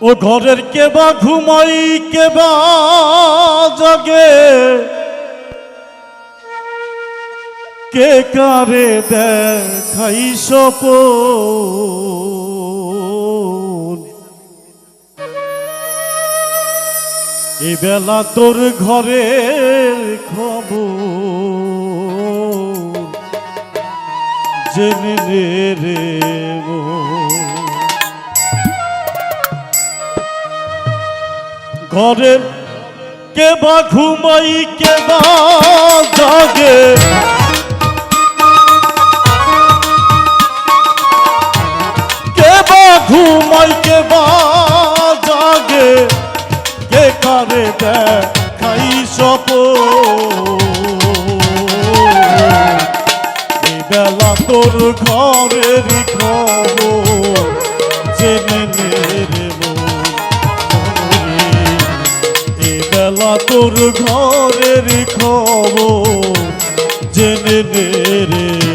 ও ঘরের কেবা ঘুমাই, কেবা জাগে। কে কারে দেখাই সপন এ বেলা তোর ঘরের খবর। জেনে রে মন। ঘরের কে বা ঘুমাই, কে বা জাগে। কে বা ঘুমাই, কে বা জাগে। কে কারে দেখাই সপ বেলা তোর ঘরের খবর তোর ঘরের খবর জেনে রে।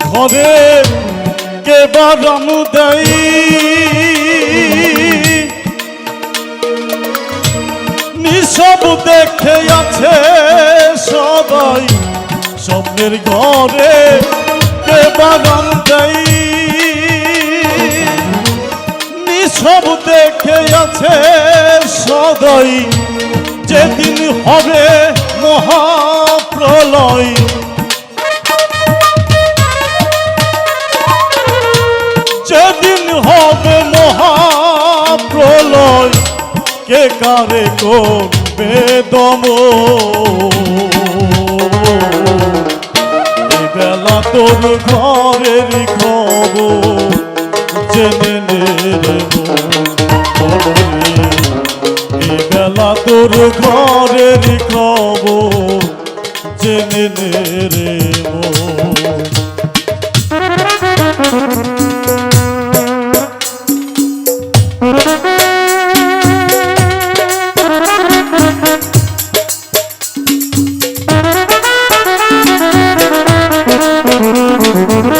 ঘরে কে বারাম দেয়? নিসব দেখে আছে সবাই, স্বপ্নের ঘরে কে বারাম দেয়? নিসব দেখে আছে সদাই যেদিন হবে মহাপ্রলয়। মহাপ্রলয় কে কারে করবে দম? এই বেলা তোর ঘরের খবর জেনে বেলা তোর ঘরের খবর জেনে রে দেহের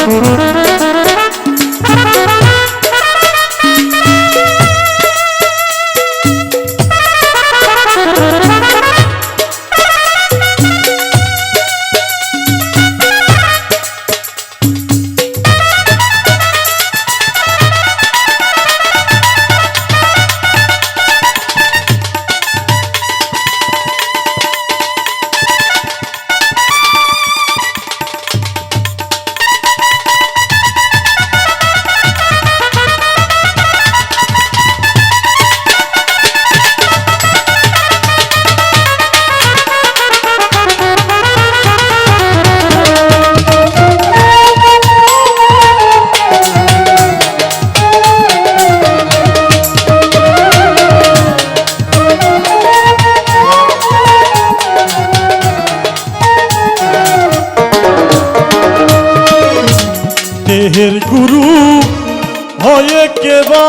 হয়ে কেবা।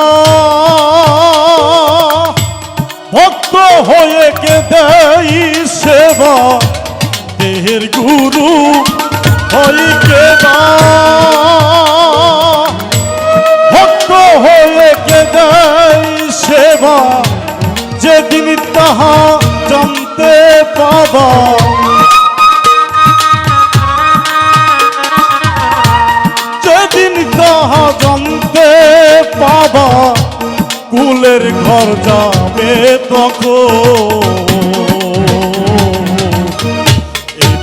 ভক্ত হয়ে কে দেই সেবা। দেহের গুরু হয়ে কেবা। ভক্ত হয়ে কে দেই সেবা। যেদিন তাহা ফুলের ঘর যাবে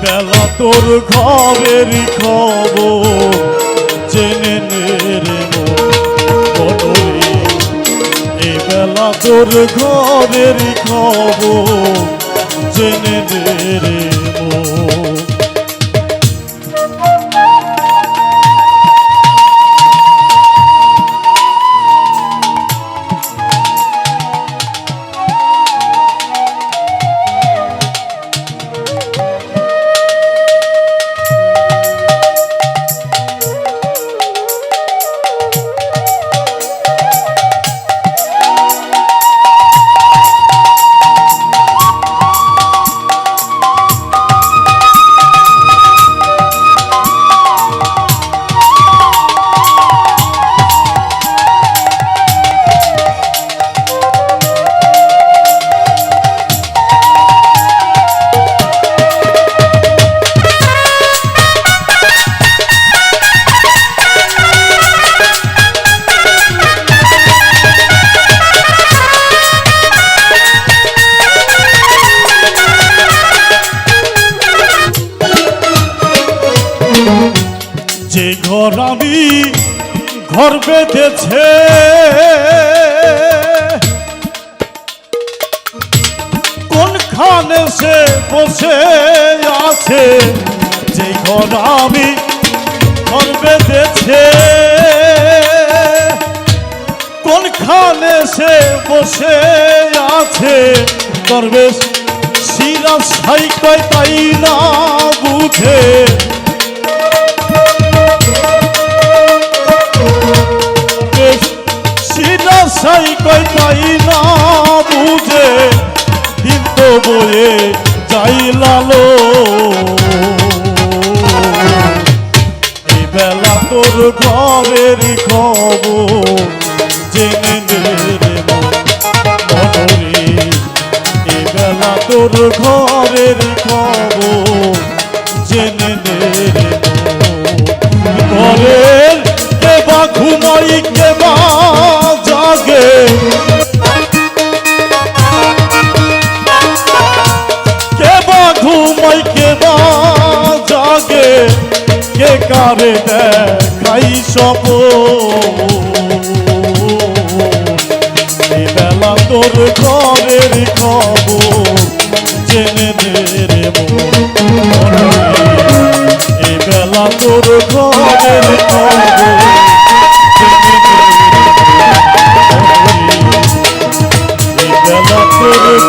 বেলা তোর ঘরের খবর জেনে নে রে মন বনরে এই বেলা তোর ঘরের খবর জেনে নে রে যে ঘর আমি ঘর বেঁধেছে। কোনখানে সে বসে আছে? যে ঘর আমি ঘর বেঁধেছে। কোনখানে সে বসে আছে? দরবেশ সিরাজ সাই তাই না? বয়ে যাই লালো। বেলা তোর ঘরের খবর জেনে বেলা তোর ঘরের খবর জেনে কারে দেখাই সপ বেলা তোর ঘরের খবর জেনে রে এই বেলা তোর ঘরের খবর।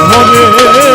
ঘরের